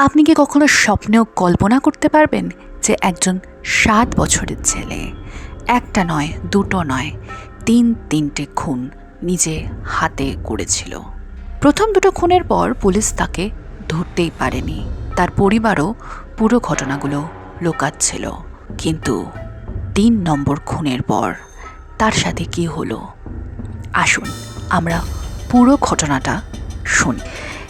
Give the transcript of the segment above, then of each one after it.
আপনি কি কখনো স্বপ্নেও কল্পনা করতে পারবেন যে একজন সাত বছরের ছেলে? একটা নয়, দুটো নয়, তিন তিনটে খুন নিজে হাতে করেছিল। প্রথম দুটো খুনের পর পুলিশ তাকে ধরতেই পারেনি। তার পরিবারও পুরো ঘটনাগুলো লোকাচ্ছিল। কিন্তু তিন নম্বর খুনের পর তার সাথে কি হলো? আসুন আমরা পুরো ঘটনাটা শুনি।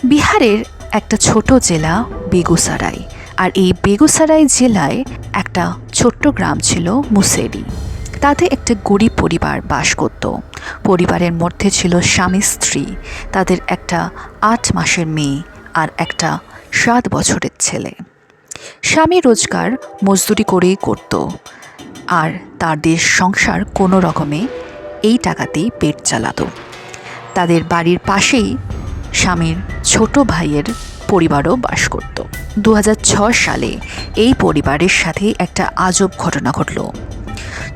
বিহারের একটা ছোট জেলা বেগুসারাই। আর এই বেগুসারাই জেলায় একটা ছোট্ট গ্রাম ছিল মুসেরি। তাতে একটা গরিব পরিবার বাস করত। পরিবারের মধ্যে ছিল স্বামী স্ত্রী। তাদের একটা আট মাসের মেয়ে আর একটা সাত বছরের ছেলে। স্বামী রোজগার মজদুরি করেই করত। আর তাদের সংসার কোনো রকমে এই টাকাতেই পেট চালাতো। তাদের বাড়ির পাশেই স্বামীর ছোট ভাইয়ের পরিবারও বাস করত। দু সালে এই পরিবারের সাথে একটা আজব ঘটনা ঘটল।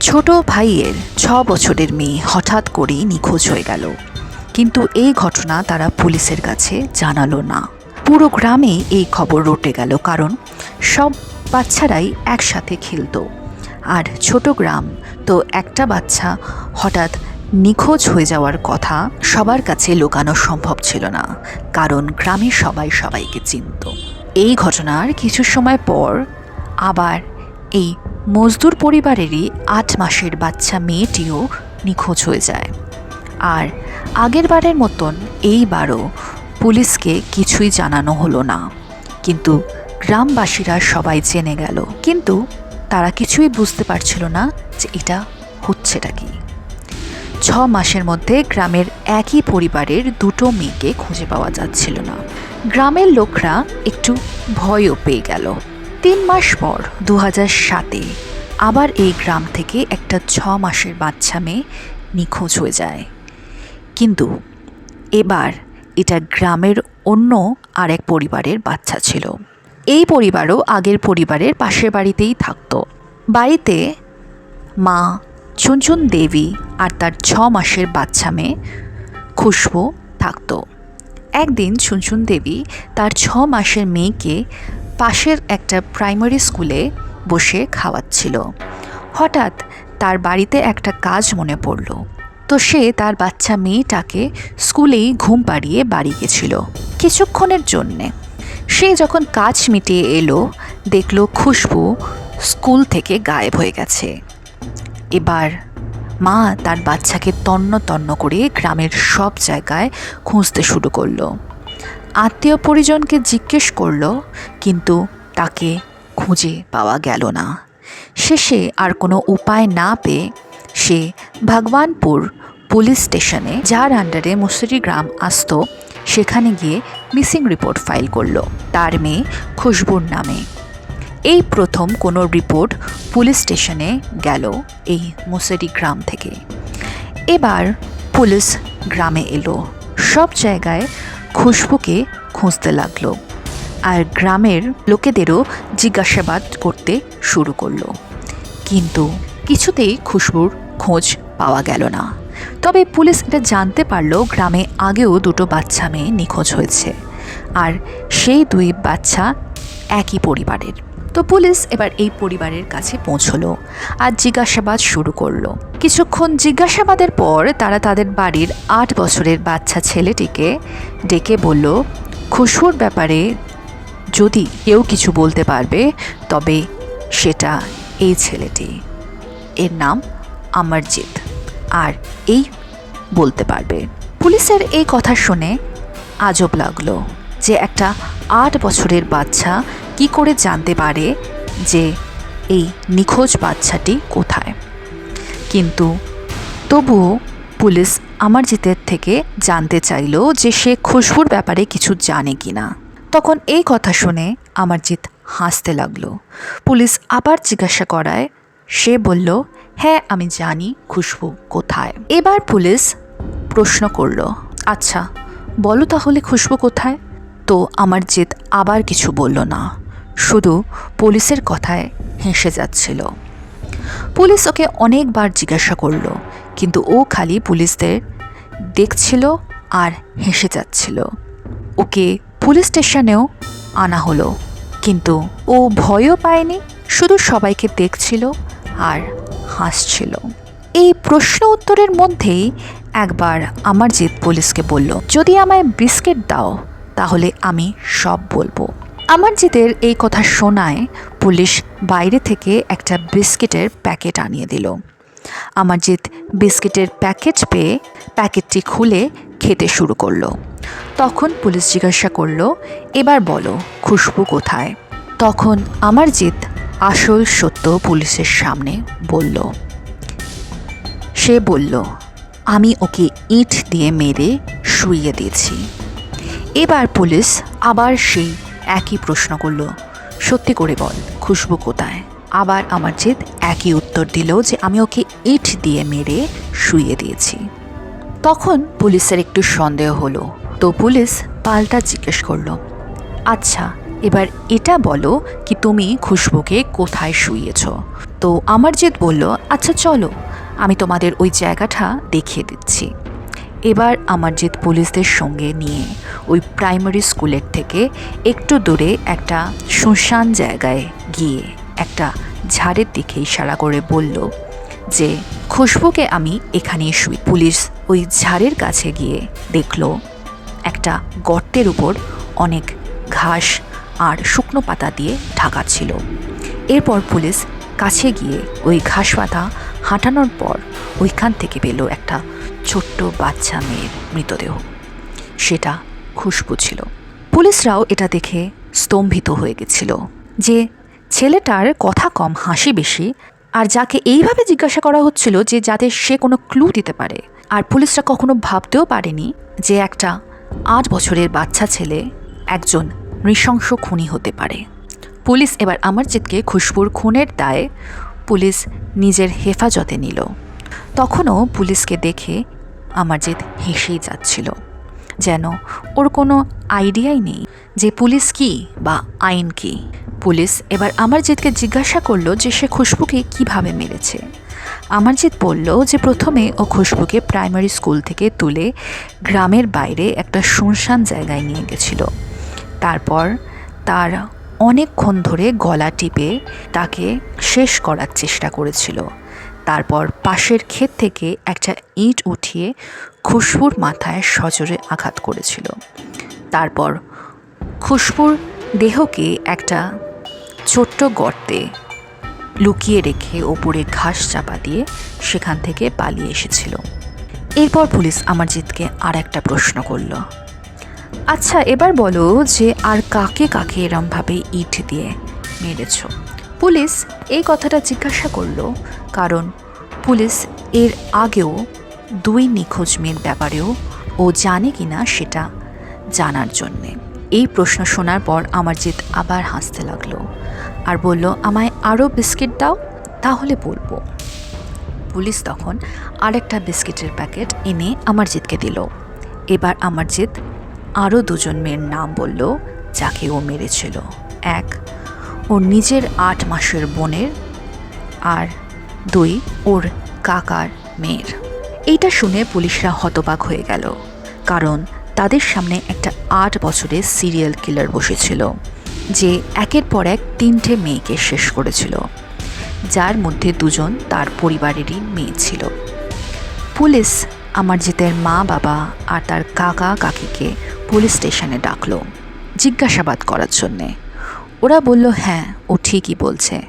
ছোট ভাইয়ের ছ বছরের মেয়ে হঠাৎ করেই নিখোঁজ হয়ে গেল। কিন্তু এই ঘটনা তারা পুলিশের কাছে জানালো না। পুরো গ্রামে এই খবর রটে গেল কারণ সব বাচ্চারাই একসাথে খেলতো। আর ছোট গ্রাম তো একটা বাচ্চা হঠাৎ নিখোঁজ হয়ে যাওয়ার কথা সবার কাছে লুকানো সম্ভব ছিল না, কারণ গ্রামে সবাই সবাইকে চিনত। এই ঘটনার কিছু সময় পর আবার এই মজদুর পরিবারেরই আট মাসের বাচ্চা মেয়েটিও নিখোঁজ হয়ে যায়। আর আগের বারের মতন এইবারও পুলিশকে কিছুই জানানো হলো না। কিন্তু গ্রামবাসীরা সবাই জেনে গেল। কিন্তু তারা কিছুই বুঝতে পারছিল না যে এটা হচ্ছেটা কি। ছ মাসের মধ্যে গ্রামের একই পরিবারের দুটো মেয়েকে খুঁজে পাওয়া যাচ্ছিল না। গ্রামের লোকরা একটু ভয়ও পেয়ে গেল। তিন মাস পর দু সাতে, আবার এই গ্রাম থেকে একটা ছ মাসের বাচ্চা মেয়ে নিখোঁজ হয়ে যায়। কিন্তু এবার এটা গ্রামের অন্য আরেক পরিবারের বাচ্চা ছিল। এই পরিবারও আগের পরিবারের পাশের বাড়িতেই থাকতো। বাড়িতে মা চুনচুন দেবী আর তার ছ মাসের বাচ্চা মেয়ে খুশবু থাকতো। একদিন চুনচুন দেবী তার ছ মাসের মেয়েকে পাশের একটা প্রাইমারি স্কুলে বসে খাওয়াচ্ছিল। হঠাৎ তার বাড়িতে একটা কাজ মনে পড়ল। তো সে তার বাচ্চা মেয়েটাকে স্কুলেই ঘুম পাড়িয়ে বাড়ি গেছিল কিছুক্ষণের জন্যে। সে যখন কাজ মিটিয়ে এলো, দেখল খুশবু স্কুল থেকে গায়েব হয়ে গেছে। এবার মা তার বাচ্চাকে তন্ন তন্ন করে গ্রামের সব জায়গায় খুঁজতে শুরু করল। আত্মীয় পরিজনকে জিজ্ঞেস করল, কিন্তু তাকে খুঁজে পাওয়া গেল না। শেষে আর কোনো উপায় না পেয়ে সে ভগবানপুর পুলিশ স্টেশনে, যার আন্ডারে মুসুরি গ্রাম আসত, সেখানে গিয়ে মিসিং রিপোর্ট ফাইল করল। তার মেয়ে খুশবুর নামে। এই প্রথম কোনো রিপোর্ট পুলিশ স্টেশনে গেল এই মুসেরি গ্রাম থেকে। এবার পুলিশ গ্রামে এলো। সব জায়গায় খুশবুকে খুঁজতে লাগল আর গ্রামের লোকেদেরও জিজ্ঞাসাবাদ করতে শুরু করল। কিন্তু কিছুতেই খুশবুর খোঁজ পাওয়া গেল না। তবে পুলিশ এটা জানতে পারল গ্রামে আগেও দুটো বাচ্চা মেয়ে নিখোঁজ হয়েছে। আর সেই দুই বাচ্চা একই পরিবারের। তো পুলিশ এবার এই পরিবারের কাছে পৌঁছলো আর জিজ্ঞাসাবাদ শুরু করল। কিছুক্ষণ জিজ্ঞাসাবাদের পর তারা তাদের বাড়ির আট বছরের বাচ্চা ছেলেটিকে ডেকে বলল খুশবুর ব্যাপারে যদি কেউ কিছু বলতে পারবে, তবে সেটা এই ছেলেটি। এর নাম অমরজিৎ। আর এই বলতে পারবে। পুলিশের এই কথা শুনে আজব লাগল যে একটা আট বছরের বাচ্চা কি করে জানতে পারে যে এই নিখোঁজ বাচ্চাটি কোথায়? কিন্তু তবুও পুলিশ অমরজিতের থেকে জানতে চাইলো যে সে খুশবুর ব্যাপারে কিছু জানে কি না তখন এই কথা শুনে অমরজিৎ হাসতে লাগল। পুলিশ আবার জিজ্ঞাসা করায়, সে বলল হ্যাঁ আমি জানি খুশবু কোথায়। এবার পুলিশ প্রশ্ন করল আচ্ছা বলো তাহলে খুশবু কোথায়? তো আমার জিত আবার কিছু বলল না। শুধু পুলিশের কথায় হেসে যাচ্ছিল। পুলিশ ওকে অনেকবার জিজ্ঞাসা করল, কিন্তু ও খালি পুলিশদের দেখছিল আর হেসে যাচ্ছিল। ওকে পুলিশ স্টেশনেও আনা হলো, কিন্তু ও ভয়ও পায়নি, শুধু সবাইকে দেখছিল আর হাসছিল। এই প্রশ্ন উত্তরের মধ্যেই একবার আমার জিত পুলিশকে বলল, যদি আমায় বিস্কিট দাও, তাহলে আমি সব বলব। আমার জিতের এই কথা শোনায় পুলিশ বাইরে থেকে একটা বিস্কিটের প্যাকেট আনিয়ে দিল। আমার জিত বিস্কিটের প্যাকেট পেয়ে প্যাকেটটি খুলে খেতে শুরু করল। তখন পুলিশ জিজ্ঞাসা করল, এবার বলো, খুশবু কোথায়? তখন আমার জিত আসল সত্য পুলিশের সামনে বলল, সে বলল, আমি ওকে ইট দিয়ে মেরে শুইয়ে দিয়েছি। এবার পুলিশ আবার সেই একই প্রশ্ন করল, সত্যি করে বল, খুশবু কোথায়? আবার আমার জেদ একই উত্তর দিল যে আমি ওকে ইট দিয়ে মেরে শুয়ে দিয়েছি। তখন পুলিশের একটু সন্দেহ হলো। তো পুলিশ পাল্টা জিজ্ঞেস করল আচ্ছা এবার এটা বলো কি তুমি খুশবুকে কোথায় শুয়েছ তো আমার জেদ বলল আচ্ছা চলো, আমি তোমাদের ওই জায়গাটা দেখিয়ে দিচ্ছি। এবার আমার জিত পুলিশদের সঙ্গে নিয়ে ওই প্রাইমারি স্কুলের থেকে একটু দূরে একটা শুনশান জায়গায় গিয়ে একটা ঝাড়ের দিকে ইশারা করে বলল যে, খুশবুকে আমি এখানেই শুই। পুলিশ ওই ঝাড়ের কাছে গিয়ে দেখল একটা গর্তের উপর অনেক ঘাস আর শুকনো পাতা দিয়ে ঢাকা ছিল। এরপর পুলিশ কাছে গিয়ে ওই ঘাস পাতা হাঁটানোর পর ওইখান থেকে পেল একটা ছোট্ট বাচ্চা মেয়ের মৃতদেহ। সেটা খুশবু ছিল। পুলিশরাও এটা দেখে স্তম্ভিত হয়ে গেছিল যে ছেলেটার কথা কম হাসি বেশি আর যাকে এইভাবে জিজ্ঞাসা করা হচ্ছিল যে যাতে সে কোনো ক্লু দিতে পারে। আর পুলিশরা কখনো ভাবতেও পারেনি যে একটা আট বছরের বাচ্চা ছেলে একজন নৃশংস খুনি হতে পারে। পুলিশ এবার অমরজিৎকে খুশবুর খুনের দায়ে পুলিশ নিজের হেফাজতে নিল। তখনও পুলিশকে দেখে অমরজিৎ হেসেই যাচ্ছিল। যেন ওর কোনো আইডিয়াই নেই যে পুলিশ কি বা আইন কি। পুলিশ এবার অমরজিৎকে জিজ্ঞাসা করল যে সে খুশবুকে কীভাবে মেরেছে। অমরজিৎ বলল যে প্রথমে ও খুশবুকে প্রাইমারি স্কুল থেকে তুলে গ্রামের বাইরে একটা শুনশান জায়গায় নিয়ে গেছিল। তারপর তার অনেকক্ষণ ধরে গলা টিপে তাকে শেষ করার চেষ্টা করেছিল। তারপর পাশের ক্ষেত থেকে একটা ইট উঠিয়ে খুশবুর মাথায় সজোরে আঘাত করেছিল। তারপর খুশবুর দেহকে একটা ছোট্ট গর্তে লুকিয়ে রেখে ওপরে ঘাস চাপা দিয়ে সেখান থেকে পালিয়ে এসেছিল। এরপর পুলিশ অমরজিৎকে আর একটা প্রশ্ন করল। আচ্ছা এবার বলো যে আর কাকে কাকে এরমভাবে ইট দিয়ে মেরেছ? পুলিশ এই কথাটা জিজ্ঞাসা করল, কারণ পুলিশ এর আগেও দুই নিখোঁজ মেয়ের ব্যাপারেও ও জানে কি না সেটা জানার জন্যে। এই প্রশ্ন শোনার পর আমার জিত আবার হাসতে লাগল আর বলল, আমায় আরও বিস্কিট দাও, তাহলে বলব। পুলিশ তখন আরেকটা বিস্কিটের প্যাকেট এনে আমার জিতকে দিল। এবার আমার জিত আরও দুজন মেয়ের নাম বলল, যাকে ও মেরেছিল। এক, ওর নিজের আট মাসের বোনের। আর দুই, ওর কাকার মেয়ের। এইটা শুনে পুলিশরা হতবাক হয়ে গেল, কারণ তাদের সামনে একটা আট বছরের সিরিয়াল কিলার বসেছিল, যে একের পর এক তিনটে মেয়েকে শেষ করেছিল, যার মধ্যে দুজন তার পরিবারেরই মেয়ে ছিল। পুলিশ আমার জিতের মা বাবা আর তার কাকা কাকিকে পুলিশ স্টেশনে ডাকলো জিজ্ঞাসাবাদ করার জন্যে। ওরা বলল হ্যাঁ ও ঠিকই বলছে।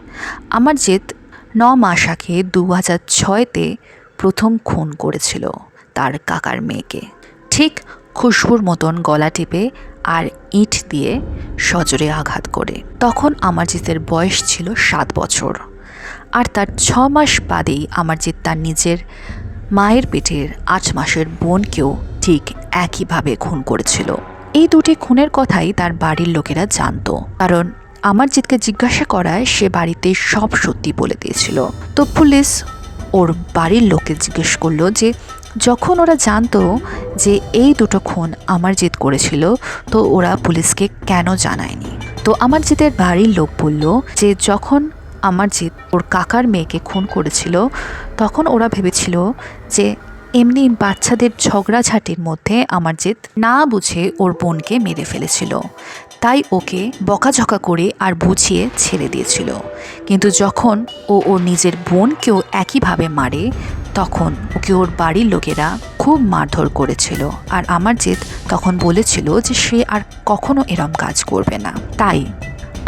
আমার জিত ন মাস আগে দু হাজার ছয়তে প্রথম খুন করেছিল তার কাকার মেয়েকে। ঠিক খুশবুর মতন গলা টিপে আর ইট দিয়ে সজোরে আঘাত করে। তখন আমার জিতের বয়স ছিল সাত বছর। আর তার ছ মাস বাদেই আমার জিত তার নিজের মায়ের পেটের আট মাসের বোনকেও ঠিক একইভাবে খুন করেছিল। এই দুটি খুনের কথাই তার বাড়ির লোকেরা জানতো। কারণ আমার জিতকে জিজ্ঞাসা করায় সে বাড়িতে সব সত্যি বলে দিয়েছিল। তো পুলিশ ওর বাড়ির লোককে জিজ্ঞেস করল যে, যখন ওরা জানতো যে এই দুটো খুন আমার জিত করেছিল, তো ওরা পুলিশকে কেন জানায়নি? তো আমার জিতের বাড়ির লোক বলল যে, যখন আমার জিত ওর কাকার মেয়েকে খুন করেছিল, তখন ওরা ভেবেছিল যে এমনি বাচ্চাদের ঝগড়াঝাটির মধ্যে আমার জিত না বুঝে ওর বোনকে মেরে ফেলেছিল। তাই ওকে বকাঝকা করে আর বুঝিয়ে ছেড়ে দিয়েছিল। কিন্তু যখন ও ওর নিজের বোনকেও একইভাবে মারে, তখন ওকে ওর বাড়ির লোকেরা খুব মারধর করেছিল। আর আমার জেদ তখন বলেছিল যে সে আর কখনো এরম কাজ করবে না। তাই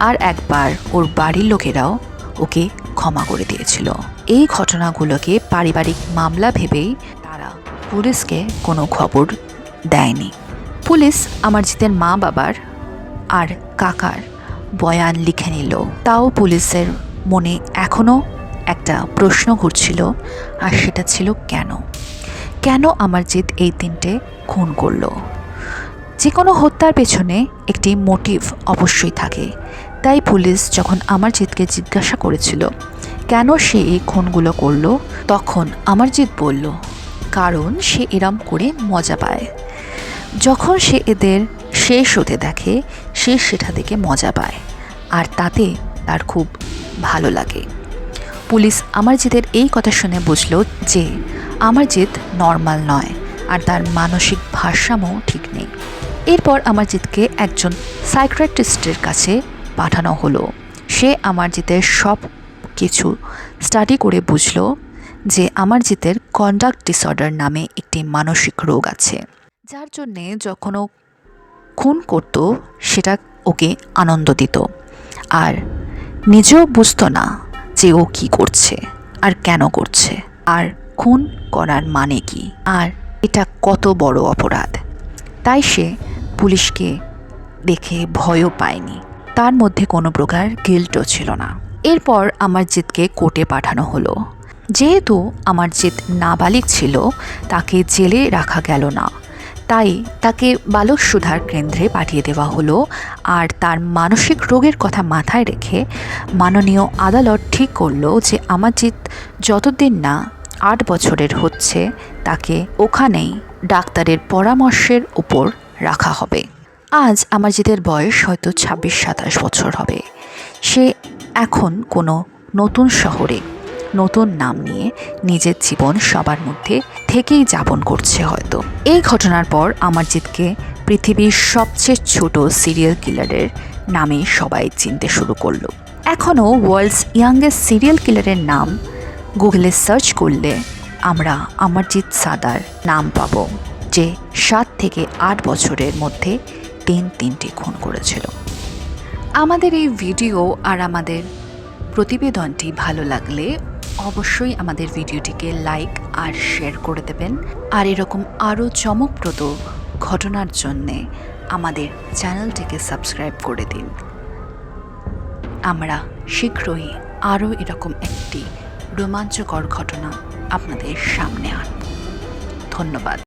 আর একবার ওর বাড়ির লোকেরাও ওকে ক্ষমা করে দিয়েছিল। এই ঘটনাগুলোকে পারিবারিক মামলা ভেবেই তারা পুলিশকে কোনো খবর দেয়নি। পুলিশ আমার জিতের মা বাবার আর কাকার বয়ান লিখে নিল। তাও পুলিশের মনে এখনও একটা প্রশ্ন ঘুরছিল, আর সেটা ছিল কেন? কেন আমার জিত এই তিনটে খুন করল? যে কোনো হত্যার পেছনে একটি মোটিভ অবশ্যই থাকে। তাই পুলিশ যখন আমার জিতকে জিজ্ঞাসা করেছিল, কেন সে এই খুনগুলো করল? তখন আমার জিত বলল, কারণ সে এরম করে মজা পায়। যখন সে এদের শেষ হতে দেখে, সে সেটা দেখে মজা পায়, আর তাতে তার খুব ভালো লাগে। পুলিশ আমার জিতের এই কথা শুনে বুঝল যে, আমার জিত নর্মাল নয়, আর তার মানসিক ভারসাম্য ঠিক নেই। এরপর আমার জিতকে একজন সাইক্রেটিস্টের কাছে পাঠানো হলো। সে আমার জিতের সব কিছু স্টাডি করে বুঝলো যে আমার জিতের কন্ডাক্ট ডিসঅর্ডার নামে একটি মানসিক রোগ আছে। যার জন্যে যখন ও খুন করত, সেটা ওকে আনন্দ দিত। আর নিজেও বুঝতো না যে ও কি করছে আর কেন করছে। আর খুন করার মানে কি? আর এটা কত বড় অপরাধ। তাই সে পুলিশকে দেখে ভয়ও পায়নি। তার মধ্যে কোনো প্রকার গিল্টও ছিল না। এরপর আমার জিতকে কোর্টে পাঠানো হলো। যেহেতু আমার জিত নাবালিক ছিল, তাকে জেলে রাখা গেল না। তাই তাকে বালক সুধার কেন্দ্রে পাঠিয়ে দেওয়া হলো আর তার মানসিক রোগের কথা মাথায় রেখে মাননীয় আদালত ঠিক করল যে আমার আমাজিৎ যতদিন না আট বছরের হচ্ছে, তাকে ওখানেই ডাক্তারের পরামর্শের উপর রাখা হবে। আজ আমাজিদের বয়স হয়তো ছাব্বিশ, সাতাশ বছর হবে। সে এখন কোনো নতুন শহরে নতুন নাম নিয়ে নিজের জীবন সবার মধ্যে থেকেই যাপন করছে হয়তো। এই ঘটনার পর আমার আমারজিৎকে পৃথিবীর সবচেয়ে ছোট সিরিয়াল কিলারের নামে সবাই চিনতে শুরু করল। এখনও ওয়ার্ল্ডস ইয়াংগেস্ট সিরিয়াল কিলারের নাম গুগলে সার্চ করলে আমরা অমরজিৎ সাদার নাম পাব, যে সাত থেকে আট বছরের মধ্যে তিন তিনটি খুন করেছিল। আমাদের এই ভিডিও আর আমাদের প্রতিবেদনটি ভালো লাগলে অবশ্যই আমাদের ভিডিওটিকে লাইক আর শেয়ার করে দেবেন। আর এরকম আরও চমকপ্রদ ঘটনার জন্যে আমাদের চ্যানেলটিকে সাবস্ক্রাইব করে দিন। আমরা শীঘ্রই আরও এরকম একটি রোমাঞ্চকর ঘটনা আপনাদের সামনে আনব। ধন্যবাদ।